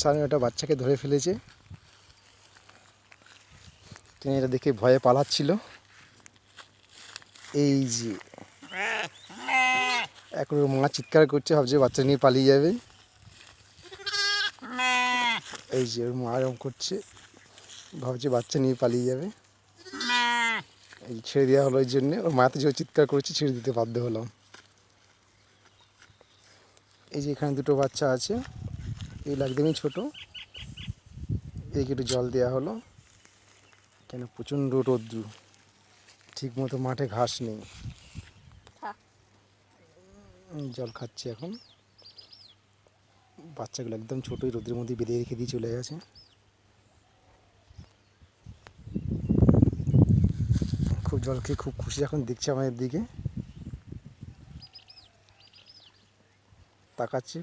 সামনে একটা বাচ্চাকে ধরে ফেলেছে। তিনি এটা দেখে ভয়ে পালাচ্ছিল। এই যে, এখন মা চিৎকার করছে, ভাবছে বাচ্চা নিয়ে পালিয়ে যাবে। এই যে ওর মা এরকম করছে, ভাবছে বাচ্চা নিয়ে পালিয়ে যাবে। এই ছেড়ে দেওয়া হলো ওই জন্যে। ওর মাতে যে চিৎকার করেছে, ছেড়ে দিতে বাধ্য হলাম। এই যে এখানে দুটো বাচ্চা আছে। এই একদমই ছোট। এদিকে একটু জল দেওয়া হলো। কেন প্রচণ্ড রোদ্রু। ঠিক মতো মাঠে ঘাস নেই। জল খাচ্ছে এখন। বাচ্চাগুলো একদম ছোটোই রোদ্রের মধ্যে বেঁধে রেখে দিয়ে চলে গেছে। খুব জল খেয়ে খুব খুশি এখন দেখছে আমাদের দিকে। তাকাচ্ছে।